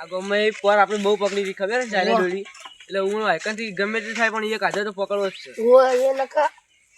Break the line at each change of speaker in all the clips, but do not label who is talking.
આ ગમે એ પર આપણે બહુ પકડી હતી ખબર છે ચાઇના ડોલી? એટલે હું હાઈકનથી ગમે તે થાય પણ એક કાઢે તો પકડવો જ છે.
ઓ એ નકા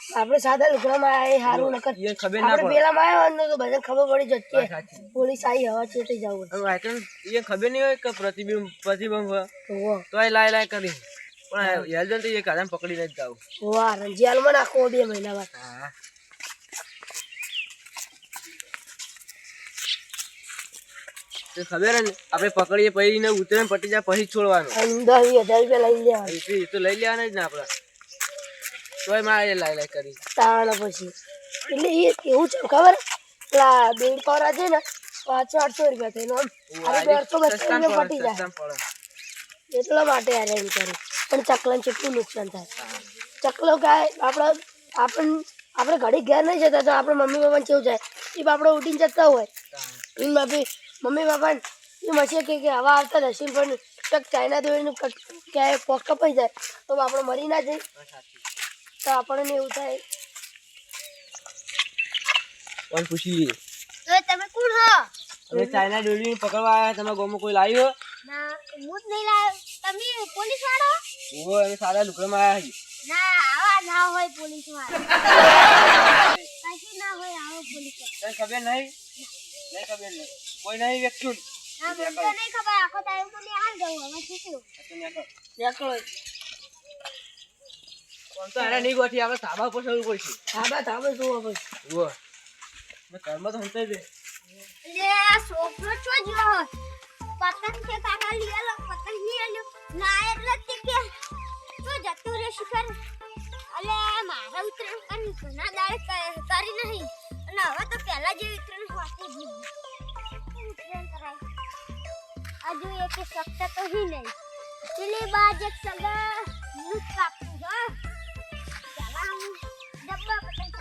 આપણે સાદા લુગડામાં આયા હારું નકા
એ ખબર ના પડે.
પેલા માં ને તો બધાને ખબર પડી જતી પોલીસ આવી હવા ચેતી જવું.
હવે એ ખબર નહીં હોય કે પ્રતિબિંબ પ્રતિબંબ તો એ લાય લાય કરી. પણ હેલ્દન તો એ કાઢાને પકડીને જ જાવ.
વાહ રંજિયાલમાં નાખો બે મહિના બાદ.
હા. તો ખબર ને આપણે પકડીએ પછી ને ઉતરે પટી જાય પછી છોડવાનું.
અંદર હજાર રૂપિયા લઈ લેવા
એ તો- લઈ લેવાના જ ને આપણે. તોય મારે લાઈ લાઈ કરી.
તાણ પછી. એટલે એ એવું છે ખબર? પેલા બેડ પાવરા છે ને પાંચસો આઠસો રૂપિયા થઈને આમ દોઢસો બસો રૂપિયા પટી જાય. એટલા માટે યાર એમ કરે. પણ ચકલાને કેટલું નુકસાન થાય. ચકલો ગાય આપણે આપણ આપણે ઘડી ઘેર નહીં જતા તો આપણે મમ્મી પપ્પાને કેવું જાય એ આપણે ઉઠીને જતા હોય. એમ બી મમ્મી પપ્પા એ મશે કે કે હવા આવતા જ પણ ટક ચાઇના દોરીનું ક્યાંય પોક કપાઈ જાય તો આપણે મરી ના જઈએ તો આપણને એવું થાય.
કોણ પૂછી
તમે કોણ હો?
અમે ચાઇના ડોલી પકડવા આવ્યા તમારા ગામમાં કોઈ લાવ્યો
ના હું જ નહીં લાવ્યો તમે પોલીસ વાળો
ઓ એ સારા લુકડામાં આવ્યા છે
ના આવા ના હોય પોલીસ વાળો કશું ના હોય આવો પોલીસ વાળો
ખબર નહીં? નહીં ખબર નહીં. કોઈ નહીં
મને તો નહીં ખબર આખો ટાઈમ તો હાલ જવું હવે શીખ્યું
નીકળો
કોણ તો એને નહીં ગોઠી આપણે ધાબા પર ચડવું પડશે.
ધાબા ધાબા જોવા પછી
ઓહો મેં ઘરમાં તો હંતાઈ દે.
એટલે છોકરો છો જો પતંગ છે કાકા લઈ લો પતંગ લઈ લો. ના એટલે તે કે તું જતું રે શિખર? અલે મારા ઉતરણ કન ઘણા દાડે ક- કરી નહીં. અને હવે તો પહેલા જે ઉતરણ હોતી કરાય હજુ એક શક્ત તો હી નહીં. પેલી બાજ એક સગા નું કાપું જો જલા હું ડબ્બા પતંગ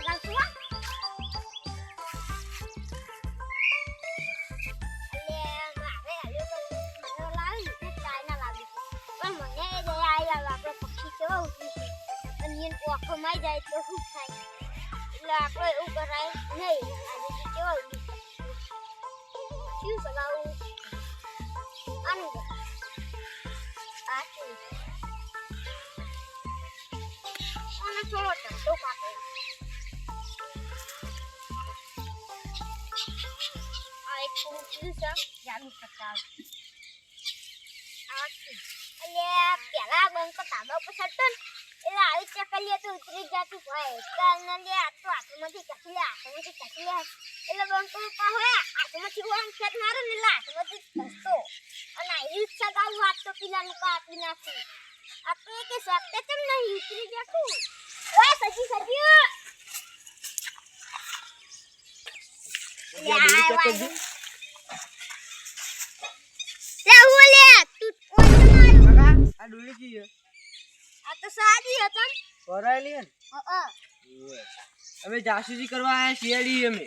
પોખમાં જાય તો શું થાય? એટલે આપણે એવું કરાય નહીં. આજે કેવા આનું કર. આ શું? આને થોડો ટંટો કાપો આ એક પૂરું છે જાનું પ્રતાપ આ શું? એટલે પેલા તાબા ઉપર ચડતો ને એટલે આવી ચકલીએ તો ઉતરી જતું હોય. કારણે લે આ તો હાથમાંથી ચકલી હાથમાંથી ચકલી એટલે બંકો ઉપર હોય હાથમાંથી ઓમ ખેત મારું ને એટલે હાથમાંથી કસતો અને આવી સગાવું હાથ તો પીલાનું કાપી નાખી. આ તો કે શકતે તેમ નહીં ઉતરી જતું. ઓય સજી સજી લે. લે હું લે તું તો મારું
આ ડોલી છે?
આ તો સાદી હતો ને.
ને? અમે જાસૂસી કરવા આવ્યા શિયાળી અમે.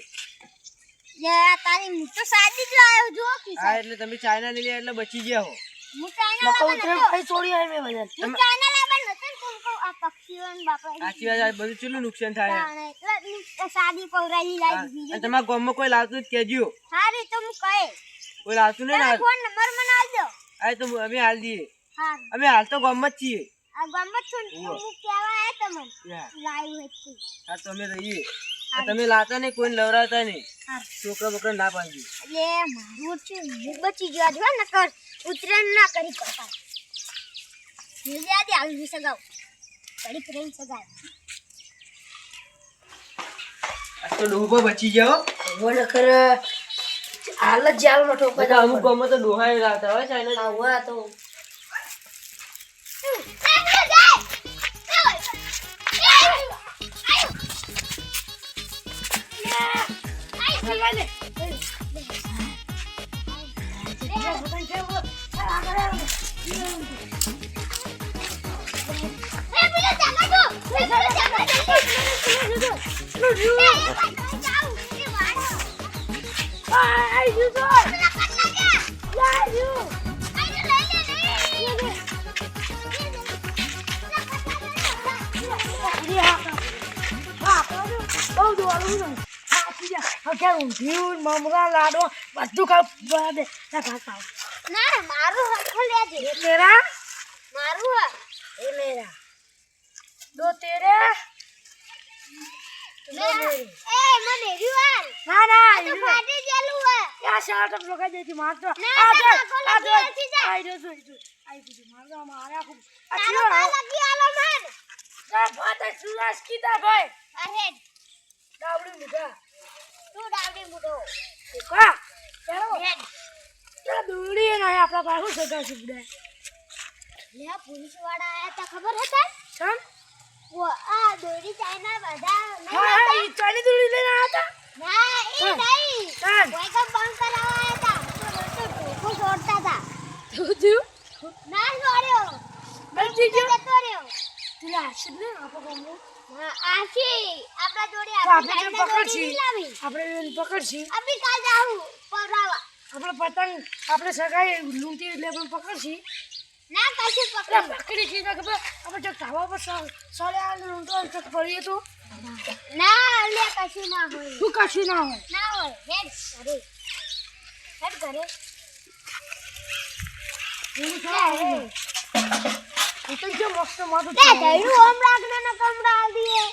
લે તારી હું તો સાદી જ લાવ્યો જો
હા એટલે તમે ચાઇના લઈ લ્યા એટલે બચી ગયા હો.
હું ચાઇના લાવવા નતો.
ભાઈ છોડી આવી મેં બધા
હું ચાઇના લાવવા નતો ને તું આ પક્ષીઓ બાપા
સાચી વાત બધું કેટલું નુકસાન થાય?
એટલે સાદી પૌરાલી લાવી દીધી.
અને તમારા ગામમાં કોઈ લાવતું જ કહેજો.
હારી તો હું કહે
કોઈ લાવતું નહીં
ફોન નંબર મને આલ દો
આ તો અમે હાલ દઈએ.
હા.
અમે હાલ તો ગામમાં જ છીએ.
આ ગામમાં છું ને
ઉવ્વ.
હું કહેવા આયા તમને
હા,
લાઈવ
તો અમે તમે લાવતા નહીં કોઈને લવરાવતા નહીં. છોકરા બોકરા ના પાડજો
એટલે મારું છે હું બચી ગયો જો ને કર ઉતરેણ ના કરી પડતા જલ્દી આવી સગાવ કડી પ્રેમ સગાવ
આ તો ડોહો બચી ગયો.
હવે નખર હાલ જ
બધા અમુક
જવું
ગામમાં તો ડોહાએ લાવતા હોય ચાઇના.
તો. બહુ દોડવું ને હા સીધા હવે અગિયાર ઊંધિયું મમરા લાડો બધું ખાવ. દે ના ભાત ખાવ.
ના મારું હરખો લેજે
એ
મેરા? મારું
હર
એ
મેરા. દો
તેરે. મારા.
છોકરા દોડી નહીં આપણા પાસે શું સગા છૂપડા
લે પોલીસવાળા આયા તા ખબર હતા
છમ
વો આ દોડી ચાઈના બધા હા
હા ઈ ચાઈની દોડી લઈને આયા તા.
ના એ નહીં વેલકમ બંધ કરાવવા આયા તા તો ઢોકો જોડતા તા
જોજુ
ના
જોડ્યો.
બંધ થઈ
ગયો તું લાવશે ને આપણે
હા આ છે. આપણા જોડે
આપણે
એને
પકડશી આપણે એને પકડશી.
આપણે કાલ જાવું પરાવા
આપણે પતંગ આપણે સગાઈ લૂંટી એટલે આપણે પકડશી.
ના કશું પકડ.
પકડી છે ને ખબર. આપણે જો ધાબા પર સોલે આ લૂંટો અંતર પડીએ તો.
ના લે કશું ના હોય.
ના હોય?
હોય. હેડ હેડ
ઘરે. તો જે મસ્ત માથું
લે ધૈર્યું ઓમ રાખને ને કમડા દીએ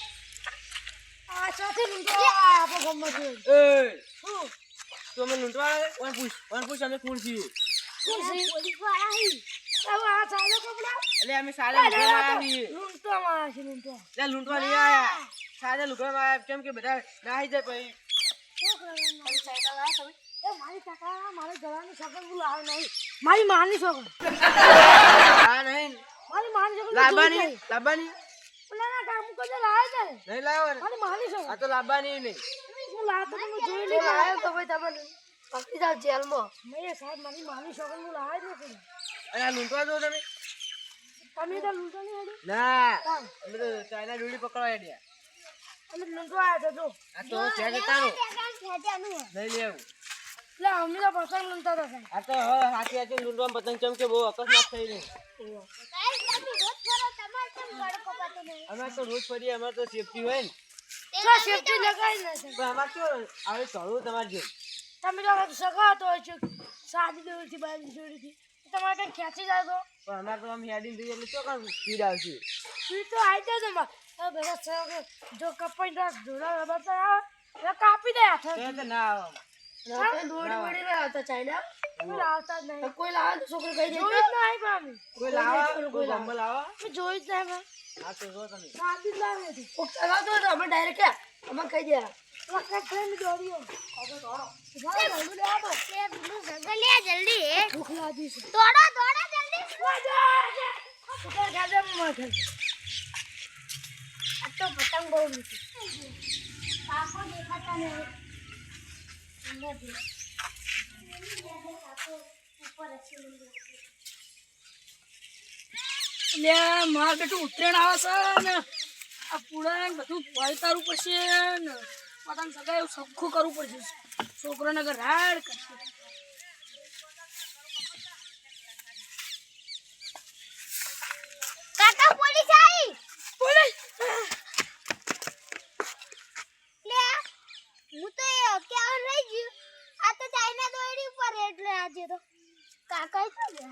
આ સાથે લૂંટો આ આપણે ગમત છે.
એ
શું?
તું અમે લૂંટવા આવે ઓન પૂછ? ઓન પૂછ? અમે કોણ છીએ?
કોણ છે
પોલીસવાળા હી.
હવે આ ચાલો કપડા?
એટલે અમે છીએ
લૂંટો માં
એટલે લૂંટવા. નહીં આવ્યા સારા લુગડામાં આવ્યા કેમ કે બધા નાહી જાય પછી.
શું કરવાનું? એ મારી કાકા મારે હું લાવ નહીં. મારી માની શકલ
આ નહીં.
મારી માની શકલ
લાવવાની લાવવાની
ના ના કામ કદે લાવે છે.
નહીં લાવો? ને
મારી માની શકલ
આ તો લાવવાની નહીં.
હું લાવતો તમે જોઈ નહીં લાવ્યો તો ભાઈ તમે પકડી જાવ જેલમાં. મેં સાહેબ મારી માની શકલ હું લાવે જ નથી.
અને આ લૂંટવા દો તમે.
તમે તો લૂંટો નહીં હેડી
ના. અમે તો ચાઇના ડોડી પકડવા હેડ્યા.
અમે લૂંટો આવ્યા છો જો.
આ તો ત્યાં જતાનું
ખેંચાનું
લેવું.
એટલે અમે તો પસંદ લૂંટતા હતા
આ તો હવે હાથી હાથી લૂંટવામાં પતંગ ચમકે બહુ અકસ્માત થઈ રહી
કાઈ નથી રોજ ફરો તમારે કેમ ગળકો પાતો નહીં
અમે તો રોજ ફરીએ અમારે તો સેફટી હોય ને.
તો સેફટી લગાવી નથી
પણ અમારે કેવું હવે ચડવું તમારે જો
તમે તો સગા તો હોય છે. સાદી દોરથી બાજી દોરીથી. તમારે કંઈ ખેંચી જાય તો?
પણ અમારે તો આમ હેડી થઈ એટલે ચોક્કસ સ્પીડ આવશે.
તું તો આવી જાય તમારે બધા જો કપાઈ દો જોડા રબર તો આવે. કાપી દે હાથ.
તો ના આવે.
દોડી ચાઇના કોઈ લાવતા જ નહીં. કોઈ લાવે તો છોકરો કહી દે. જોઈ જ નહીં પામી
કોઈ લાવા? કોઈ ગંબલ લાવા
જોઈ જ નહીં
હા તો જો તમે.
સાદી જ લાવી હતી સગાતો તો અમે ડાયરેક્ટ અમે કહી દે વખત જલ્દી
દોડો દોડો જલ્દી. આ તો પતંગ બહુ મીઠી દેખાતા નહીં.
ઉત્તરાયણ આવે છે આ પુડા બધું પલતારવું પડશે ને. સખું કરવું પડશે. છોકરોને ઘર રાડ
લે હું તો એ કેવાનું રહી ગયું આ તો ચાઇના દોડી ઉપર એટલે આજે તો કાકા તો ગયા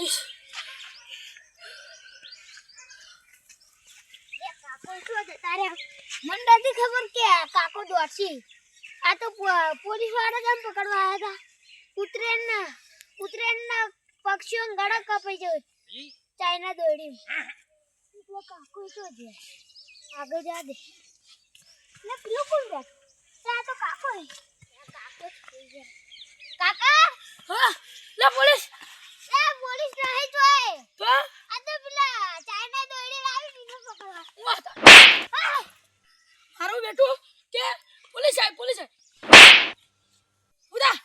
પોલીસ
એ કાકો શું જતા રહ્યા મને ખબર કે આ કાકો દોડશી. આ તો પો- પોલીસવાળા કેમ પકડવા આવ્યા હતા. ઉત્તરાયણ ના પક્ષીઓ ગળા કપાઈ જાય. ચાઇના દોડી કાકો શું છે? આગળ જા દે ને પેલું કોણ બેઠું ત્યાં તો કાકો હે ત્યાં કાકો જ થઈ ગયા. કાકા
હા લે પોલીસ
એ પોલીસ નહીં જોઈ
તો
આ તો પેલા ચાઇના દોડી લાવી દીધો પકડવા
હું હતા
આ!
હારું બેઠું કે પોલીસ આવી પોલીસ આવી ઉદા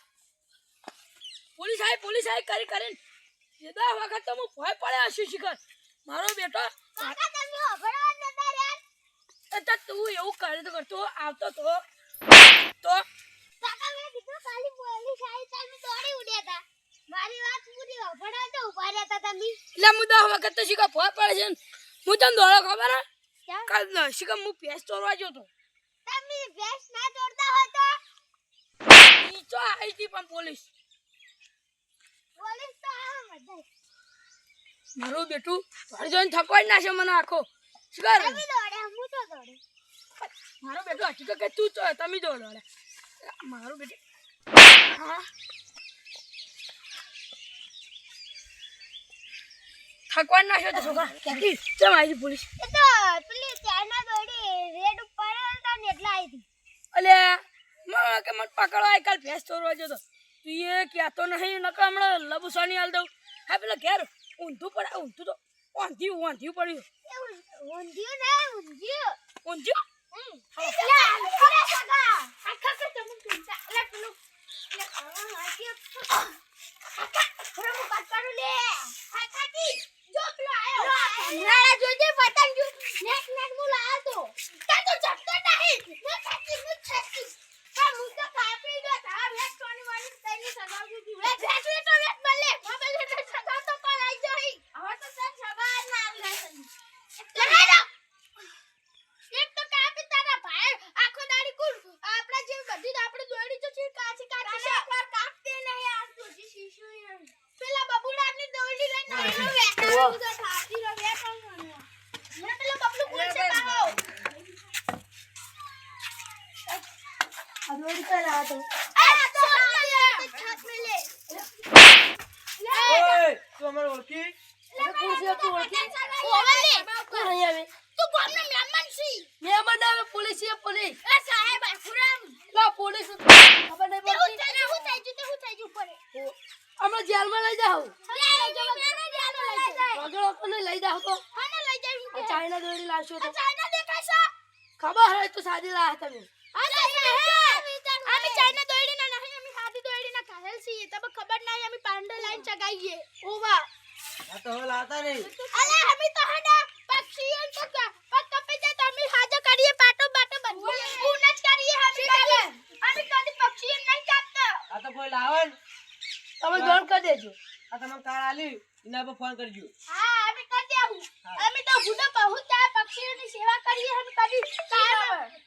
પોલીસ આવી પોલીસ આવી કરી કરીને
સીધા વખત તો હું ભય પડ્યો છું શિખર મારો બેટો?
કાકા તમે રહ્યા?
તો તું એવું કરતો કરતો આવતો તો. તો.
કાકા મેં કીધું ખાલી પોલીસ આવી તમે ઉડ્યા હતા. મારી વાત પૂરી હોભળવા તો ઊભા તમે.
એટલે મુદ્દા વખત તો ભય પડે છે. હું તને દોડો ખબર હે? કાલ ન હું ભેંસ ચોરવા ગયો તો.
તમે ભેંસ ના દોડતા હોય તો?
ઈ આવી હતી પણ પોલીસ.
પોલીસ તો આ બધા
મારું બેટું ઘર જોઈને થકવાઈ નાખે મને આખો.
શું કર?
મારો બેટો હકીકત કે તું તો તમે દોડો. મારું બેટું હા. થકવાઈ નાખ્યો તો છોકરા ક્યાંથી? ચમ આવી પોલીસ?
એ તો પેલી ચાઇના દોડી રેડ ઉપર હતા ને એટલે આવી હતી
અલે મને કે મને પકડવા આઈ કાલ ભેંસ ચોરવા જતો તું. એ કહેતો નહીં નકર હમણાં લબુસાની હાલ દઉં. હા પેલો ઘેર. ઊંધું પડે ઊંધું તો ઊંધ્યું ઊંધ્યું પડ્યું
ઊંધિયું ને ઊંધિયું
ઊંધ્યું
હમ. પતંગ લે સગા. કાકા કે તો ચિંતા લે પેલું લે ખાવા લાગ્યો. કાકા, થોડો હું વાત કરું લે. કાકાજી, જો પેલો આયો. હમણાં જોજે પતંગ જો. નેટ નેટ હું લાયો તો. તાર તો જપતો નહીં. હું છેકી, હું છેકી. પણ હું તો કાપી દો. તારા વેટ કોની વાળી તઈને સગાવતી હતી. વેટ, વેટ, વેટ તો વેટ મળે. મમ્મી વેટ તો સગાવ તો પણ આઈ જાય. હવે તો તાર સગા ના આવે તને. લગાડો. એક તો કાપી તારા ભાઈ આખો દાડી કુલ આપણા જેવી બધી જ આપણે દોડી તો છે કાચી કાચી છે એકવાર કાપતે નહીં આ સુધી શીશુ નહીં પેલા બબુડાની દોડી લઈને આવેલો વેટાળો તો થાતી રહ્યો વેટાળો મને પેલો બબલુ કોણ છે પાહો
આ દોડી કઈ લાવ્યા તમે?
આ તો હાલે છાપ મે લે
ઓય તું અમારે ઓળખી
લે
ખુરશી હતું ઓળખી?
ઓવલે
કોણ અહીં આવે
તું કોણનો મહેમાન છી
મહેમાન આવે પોલીસ છે પોલીસ
એ સાહેબ આખુરામ
લા પોલીસ ખબર નહીં
તે હું
પડતી
તને હું થઈ ગયું તે હું થઈ ગયું પડે
હમણાં જેલમાં લઈ જાઓ
લે લઈ જાવ મેને જાનો લઈ જાય
વગર કોને લઈ જાઓ તો
આને લઈ જાય
આ ચાઇના દોડી લાવશો તો
ચાઇના દેખાય છે
ખબર હોય તો સાદી લાયા તમે
અમે ચાઇના દોડીના નહીં અમે હાથી દોડીના કાહેલ છીએ તબ ખબર નહીં અમે પાંડે લાઈન ચગાઈએ ઓવા
આ તો હવે લાવતા નહીં
અલે અમે તો હડા પક્ષીઓ તો ક- પગ કપી જાય તો અમે હાજો કરીએ પાટો બાટો બંધીએ પૂન જ કરીએ અમે કદી અમે કદી પક્ષીઓ નહીં કાપતા
આ તો કોઈ લાવે ને
તમે દોડ કરી દેજો
આ તમને કાર આલી એના પર ફોન કરજો
હા અમે કરી અમે તો બુડો બહુ ત્યાં પક્ષીઓની સેવા કરીએ અમે કદી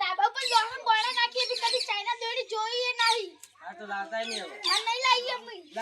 તાબા પર લોહન બોળા નાખીએ અમે કદી ચાઇના દોડી જોઈએ નહીં.
આ તો લાવતા નહીં હવે.
નહીં